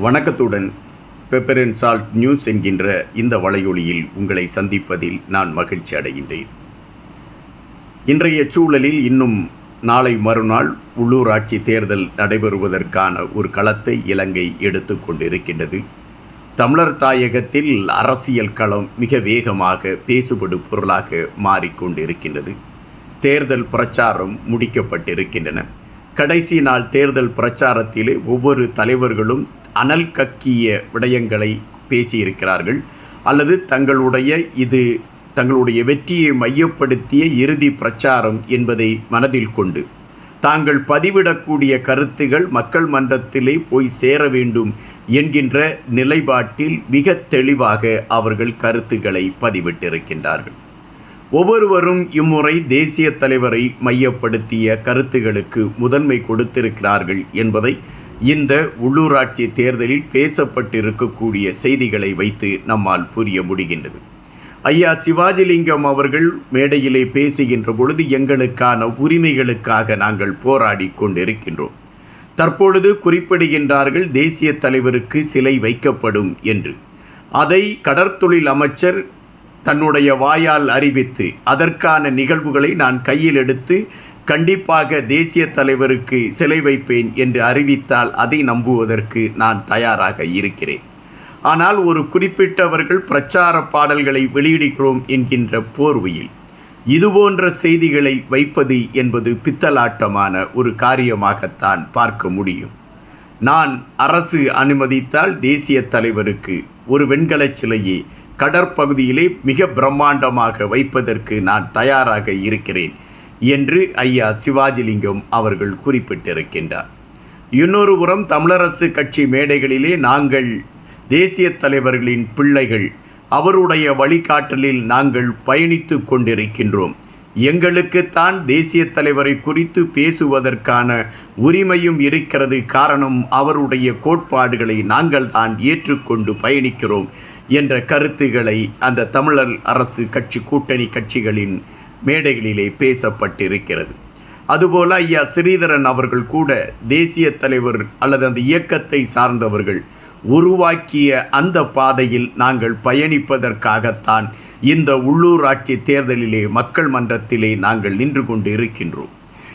வணக்கத்துடன் pepper and salt news என்கின்ற இந்த வலையொலியில் உங்களை சந்திப்பதில் நான் மகிழ்ச்சி அடைகின்றேன். இன்றைய சூழலில் இன்னும் நாளை மறுநாள் உள்ளூராட்சி தேர்தல் நடைபெறுவதற்கான ஒரு களத்தை இலங்கை எடுத்து கொண்டிருக்கின்றது. தமிழர் தாயகத்தில் அரசியல் களம் மிக வேகமாக பேசுபடு பொருளாக மாறிக்கொண்டிருக்கின்றது. தேர்தல் பிரச்சாரம் முடிக்கப்பட்டிருக்கின்றன. கடைசி நாள் தேர்தல் பிரச்சாரத்திலே ஒவ்வொரு தலைவர்களும் அனல் கக்கிய விடயங்களை பேசியிருக்கிறார்கள். அல்லது தங்களுடைய இது தங்களுடைய வெற்றியை மையப்படுத்திய இறுதி பிரச்சாரம் என்பதை மனதில் கொண்டு. தாங்கள் பதிவிடக்கூடிய கருத்துகள் மக்கள் மன்றத்திலே போய் சேர வேண்டும் என்கின்ற நிலைப்பாட்டில் மிக தெளிவாக அவர்கள் கருத்துக்களை பதிவிட்டிருக்கின்றார்கள். ஒவ்வொருவரும் இம்முறை தேசிய தலைவரை மையப்படுத்திய கருத்துகளுக்கு முதன்மை கொடுத்திருக்கிறார்கள் என்பதை இந்த உள்ளூராட்சி தேர்தலில் பேசப்பட்டிருக்கக்கூடிய செய்திகளை வைத்து நம்மால் புரிய முடிகின்றது. ஐயா சிவாஜிலிங்கம் அவர்கள் மேடையிலே பேசுகின்ற பொழுது எங்களுக்கான உரிமைகளுக்காக நாங்கள் போராடி கொண்டிருக்கின்றோம். தற்பொழுது குறிப்பிடுகின்றார்கள் தேசிய தலைவருக்கு சிலை வைக்கப்படும் என்று. அதை கடற்தொழில் அமைச்சர் தன்னுடைய வாயால் அறிவித்து அதற்கான நிகழ்வுகளை நான் கையில் எடுத்து கண்டிப்பாக தேசிய தலைவருக்கு சிலை வைப்பேன் என்று அறிவித்தால் அதை நம்புவதற்கு நான் தயாராக இருக்கிறேன். ஆனால் ஒரு குறிப்பிட்டவர்கள் பிரச்சார பாடல்களை வெளியிடுகிறோம் என்கின்ற போர்வையில் இதுபோன்ற செய்திகளை வைப்பது என்பது பித்தலாட்டமான ஒரு காரியமாகத்தான் பார்க்க முடியும். நான் அரசு அனுமதித்தால் தேசிய தலைவருக்கு ஒரு வெண்கலச் சிலையை கடற்பகுதியிலே மிக பிரம்மாண்டமாக வைப்பதற்கு நான் தயாராக இருக்கிறேன். என்று ஐயா சிவாஜிலிங்கம் அவர்கள் குறிப்பிட்டிருக்கின்றார். இன்னொரு புறம் தமிழரசு கட்சி மேடைகளிலே நாங்கள் தேசிய தலைவர்களின் பிள்ளைகள் அவருடைய வழிகாட்டலில் நாங்கள் பயணித்து கொண்டிருக்கின்றோம். எங்களுக்குத்தான் தேசிய தலைவரை குறித்து பேசுவதற்கான உரிமையும் இருக்கிறது. காரணம் அவருடைய கோட்பாடுகளை நாங்கள் தான் ஏற்றுக்கொண்டு பயணிக்கிறோம் என்ற கருத்துக்களை அந்த தமிழர் அரசு கட்சி கூட்டணி கட்சிகளின் மேடைகளிலே பேசப்பட்டிருக்கிறது. அதுபோல ஐயா ஸ்ரீதரன் அவர்கள் கூட தேசிய தலைவர் அல்லது அந்த இயக்கத்தை சார்ந்தவர்கள் உருவாக்கிய அந்த பாதையில் நாங்கள் பயணிப்பதற்காகத்தான் இந்த உள்ளூராட்சி தேர்தலிலே மக்கள் மன்றத்திலே நாங்கள் நின்று கொண்டு இருக்கின்றோம்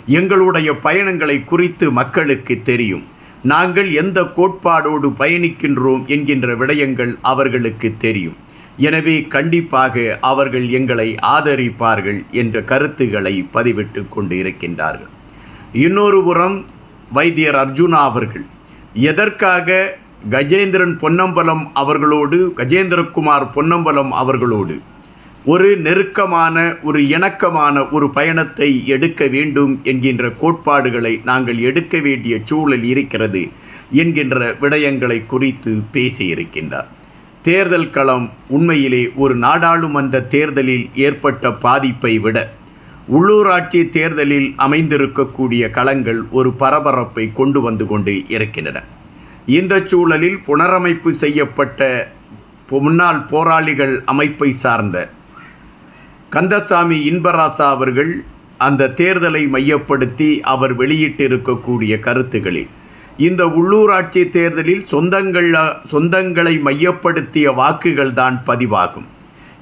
எங்களுடைய பயணங்களை குறித்து மக்களுக்கு தெரியும். நாங்கள் எந்த கோட்பாடோடு பயணிக்கின்றோம் என்கின்ற விடயங்கள் அவர்களுக்கு தெரியும். எனவே கண்டிப்பாக அவர்கள் எங்களை ஆதரிப்பார்கள் என்ற கருத்துக்களை பதிவிட்டு கொண்டு இருக்கின்றார்கள் இன்னொரு புறம் வைத்தியர் அர்ஜுனா அவர்கள் எதற்காக கஜேந்திரன் பொன்னம்பலம் அவர்களோடு கஜேந்திரகுமார் பொன்னம்பலம் அவர்களோடு ஒரு நெருக்கமான ஒரு இணக்கமான ஒரு பயணத்தை எடுக்க வேண்டும் என்கின்ற கோட்பாடுகளை நாங்கள் எடுக்க வேண்டிய சூழல் இருக்கிறது என்கின்ற விடயங்களை குறித்து பேசியிருக்கின்றார். தேர்தல் களம் உண்மையிலே ஒரு நாடாளுமன்ற தேர்தலில் ஏற்பட்ட பாதிப்பை விட உள்ளூராட்சி தேர்தலில் அமைந்திருக்கக்கூடிய களங்கள் ஒரு பரபரப்பை கொண்டு வந்து கொண்டு இருக்கின்றன. இந்த சூழலில் புனரமைப்பு செய்யப்பட்ட முன்னாள் போராளிகள் அமைப்பை சார்ந்த கந்தசாமி இன்பராசா அவர்கள் அந்த தேர்தலை மையப்படுத்தி அவர் வெளியிட்டிருக்கக்கூடிய கருத்துகளில் இந்த உள்ளூராட்சி தேர்தலில் சொந்தங்கள் சொந்தங்களை மையப்படுத்திய வாக்குகள் தான் பதிவாகும்.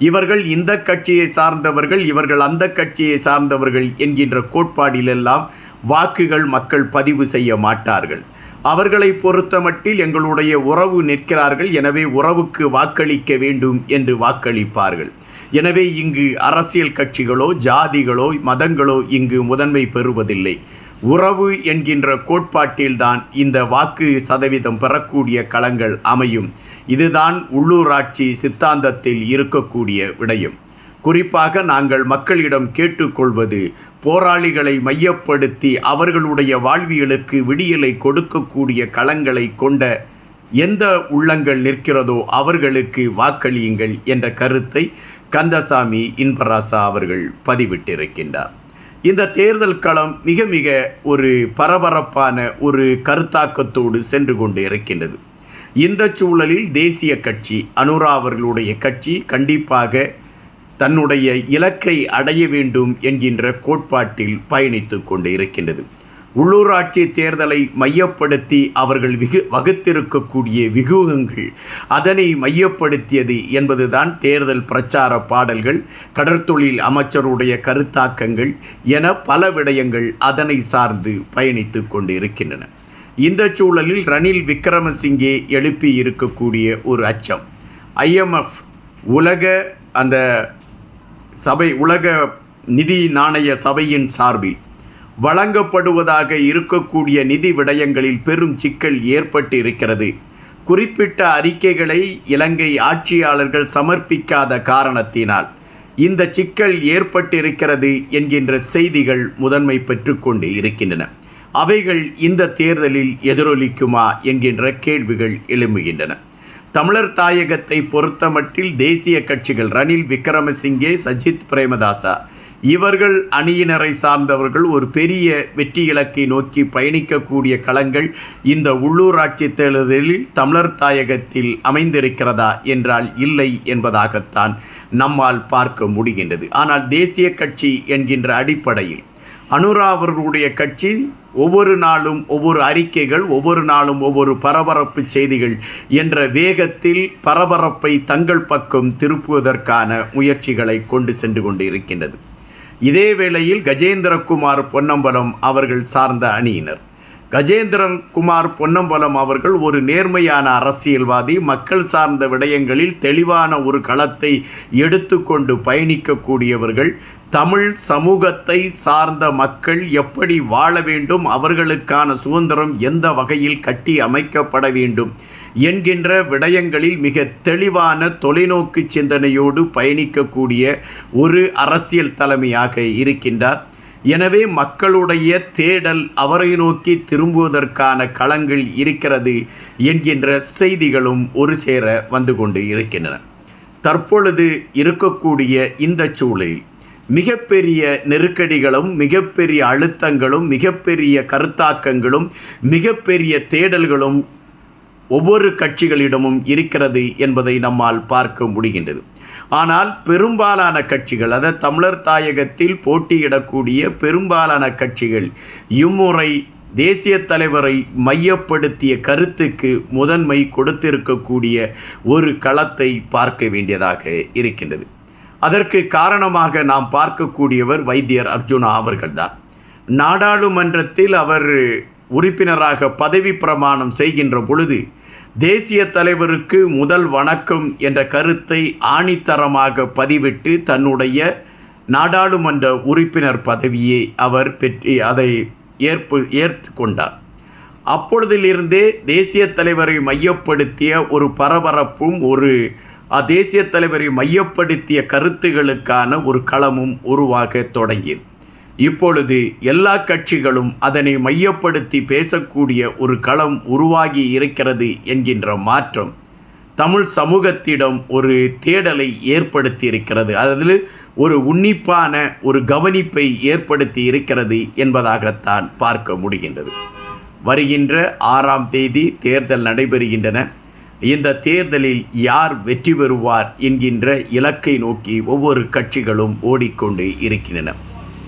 இவர்கள் இந்த கட்சியை சார்ந்தவர்கள் இவர்கள் அந்த கட்சியை சார்ந்தவர்கள் என்கின்ற கோட்பாடிலெல்லாம் வாக்குகள் மக்கள் பதிவு செய்ய மாட்டார்கள். அவர்களை பொறுத்தமட்டில் எங்களுடைய உறவு நிற்கிறார்கள் எனவே உறவுக்கு வாக்களிக்க வேண்டும் என்று வாக்களிப்பார்கள். எனவே இங்கு அரசியல் கட்சிகளோ ஜாதிகளோ மதங்களோ இங்கு முதன்மை பெறுவதில்லை. உறவு என்கின்ற கோட்பாட்டில்தான் இந்த வாக்கு சதவீதம் பெறக்கூடிய களங்கள் அமையும். இதுதான் உள்ளூராட்சி சித்தாந்தத்தில் இருக்கக்கூடிய விடயம். குறிப்பாக நாங்கள் மக்களிடம் கேட்டுக்கொள்வது போராளிகளை மையப்படுத்தி அவர்களுடைய வாழ்வியலுக்கு விடியலை கொடுக்கக்கூடிய களங்களை கொண்ட எந்த உள்ளங்கள் நிற்கிறதோ அவர்களுக்கு வாக்களியுங்கள் என்ற கருத்தை கந்தசாமி இன்பராசா அவர்கள் பதிவிட்டிருக்கின்றார். இந்த தேர்தல் களம் மிக மிக ஒரு பரபரப்பான ஒரு கருத்தாக்கத்தோடு சென்று கொண்டு இருக்கின்றது. இந்த சூழலில் தேசிய கட்சி அனுரா அவர்களுடைய கட்சி கண்டிப்பாக தன்னுடைய இலக்கை அடைய வேண்டும் என்கின்ற கோட்பாட்டில் பயணித்து கொண்டு இருக்கின்றது. உள்ளூராட்சி தேர்தலை மையப்படுத்தி அவர்கள் விகு வகுத்திருக்கக்கூடிய வியூகங்கள் அதனை மையப்படுத்தியது என்பதுதான் தேர்தல் பிரச்சார பாடல்கள் கடற்தொழில் அமைச்சருடைய கருத்தாக்கங்கள் என பல விடயங்கள் அதனை சார்ந்து பயணித்து கொண்டிருக்கின்றன. இந்த சூழலில் ரணில் விக்ரமசிங்கே எழுப்பி இருக்கக்கூடிய ஒரு அச்சம். ஐஎம்எஃப் உலக அந்த சபை உலக நிதி நாணய சபையின் சார்பில் வழங்கப்படுவதாக இருக்கக்கூடிய நிதி விடயங்களில் பெரும் சிக்கல் ஏற்பட்டு இருக்கிறது குறிப்பிட்ட அறிக்கைகளை இலங்கை ஆட்சியாளர்கள் சமர்ப்பிக்காத காரணத்தினால் இந்த சிக்கல் ஏற்பட்டிருக்கிறது என்கின்ற செய்திகள் முதன்மை பெற்றுக்கொண்டு இருக்கின்றன. அவைகள் இந்த தேர்தலில் எதிரொலிக்குமா என்கின்ற கேள்விகள் எழும்புகின்றன. தமிழர் தாயகத்தை பொறுத்தமட்டில் தேசிய கட்சிகள் ரணில் விக்ரமசிங்கே சஜித் பிரேமதாசா இவர்கள் அணியினரை சார்ந்தவர்கள் ஒரு பெரிய வெற்றி இலக்கை நோக்கி பயணிக்கக்கூடிய களங்கள் இந்த உள்ளூராட்சி தேர்தலில் தமிழர் தாயகத்தில் அமைந்திருக்கிறதா என்றால் இல்லை என்பதாகத்தான் நம்மால் பார்க்க முடிகின்றது. ஆனால் தேசிய கட்சி என்கின்ற அடிப்படையில் அனுரா அவர்களுடைய கட்சி ஒவ்வொரு நாளும் ஒவ்வொரு அறிக்கைகள் ஒவ்வொரு நாளும் ஒவ்வொரு பரபரப்பு செய்திகள் என்ற வேகத்தில் பரபரப்பை தங்கள் பக்கம் திருப்புவதற்கான முயற்சிகளை கொண்டு சென்று கொண்டு இருக்கின்றது இதே வேளையில் கஜேந்திரகுமார் பொன்னம்பலம் அவர்கள் சார்ந்த அணியினர். கஜேந்திரகுமார் பொன்னம்பலம் அவர்கள் ஒரு நேர்மையான அரசியல்வாதி மக்கள் சார்ந்த விடயங்களில் தெளிவான ஒரு களத்தை எடுத்துக்கொண்டு பயணிக்கக்கூடியவர்கள். தமிழ் சமூகத்தை சார்ந்த மக்கள் எப்படி வாழ வேண்டும்? அவர்களுக்கான சுதந்திரம் எந்த வகையில் கட்டி அமைக்கப்பட வேண்டும்? என்கின்ற விடயங்களில் மிக தெளிவான தொலைநோக்கு சிந்தனையோடு பயணிக்கக்கூடிய ஒரு அரசியல் தலைமையாக இருக்கின்றார். எனவே மக்களுடைய தேடல் அவரை நோக்கி திரும்புவதற்கான களங்கள் இருக்கிறது என்கின்ற செய்திகளும் ஒரு சேர வந்து கொண்டு இருக்கின்றன. தற்பொழுது இருக்கக்கூடிய இந்த சூழலில் மிகப்பெரிய நெருக்கடிகளும் மிகப்பெரிய அழுத்தங்களும் மிகப்பெரிய கருத்தாக்கங்களும் மிகப்பெரிய தேடல்களும் ஒவ்வொரு கட்சிகளிடமும் இருக்கிறது என்பதை நம்மால் பார்க்க முடிகின்றது. ஆனால் பெரும்பாலான கட்சிகள் அதாவது தமிழர் தாயகத்தில் போட்டியிடக்கூடிய பெரும்பாலான கட்சிகள் இம்முறை தேசிய தலைவரை மையப்படுத்திய கருத்துக்கு முதன்மை கொடுத்திருக்கக்கூடிய ஒரு களத்தை பார்க்க வேண்டியதாக இருக்கின்றது. அதற்கு காரணமாக நாம் பார்க்கக்கூடியவர் வைத்தியர் அர்ஜுனா அவர்கள்தான். நாடாளுமன்றத்தில் அவர் உறுப்பினராக பதவி பிரமாணம் செய்கின்ற பொழுது தேசிய தலைவருக்கு முதல் வணக்கம் என்ற கருத்தை ஆணித்தரமாக பதிவிட்டு தன்னுடைய நாடாளுமன்ற உறுப்பினர் பதவியை அவர் பெற்று அதை ஏற்பு ஏற்று கொண்டார் அப்பொழுதிலிருந்தே தேசிய தலைவரை மையப்படுத்திய ஒரு பரபரப்பும் ஒரு தேசிய தலைவரை மையப்படுத்திய கருத்துகளுக்கான ஒரு களமும் உருவாக தொடங்கியது. இப்பொழுது எல்லா கட்சிகளும் அதனை மையப்படுத்தி பேசக்கூடிய ஒரு களம் உருவாகி இருக்கிறது என்கின்ற மாற்றம் தமிழ் சமூகத்திடம் ஒரு தேடலை ஏற்படுத்தி இருக்கிறது அதில் ஒரு உன்னிப்பான ஒரு கவனிப்பை ஏற்படுத்தி இருக்கிறது என்பதாகத்தான் பார்க்க முடிகின்றது. வருகின்ற ஆறாம் தேதி தேர்தல் நடைபெறுகின்றன. இந்த தேர்தலில் யார் வெற்றி பெறுவார் என்கின்ற இலக்கை நோக்கி ஒவ்வொரு கட்சிகளும் ஓடிக்கொண்டு இருக்கின்றன.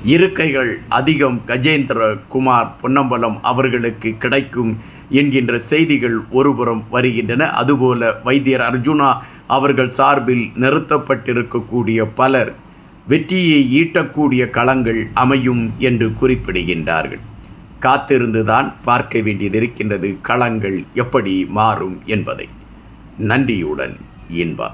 இருக்கைகள் அதிகம் கஜேந்திர குமார் பொன்னம்பலம் அவர்களுக்கு கிடைக்கும் என்கின்ற செய்திகள் ஒருபுறம் வருகின்றன. அதுபோல வைத்தியர் அர்ஜுனா அவர்கள் சார்பில் நிறுத்தப்பட்டிருக்கக்கூடிய பலர் வெற்றியை ஈட்டக்கூடிய களங்கள் அமையும் என்று குறிப்பிடுகின்றார்கள். காத்திருந்துதான் பார்க்க வேண்டியது இருக்கின்றது. களங்கள் எப்படி மாறும் என்பதை. நன்றியுடன் இன்பா.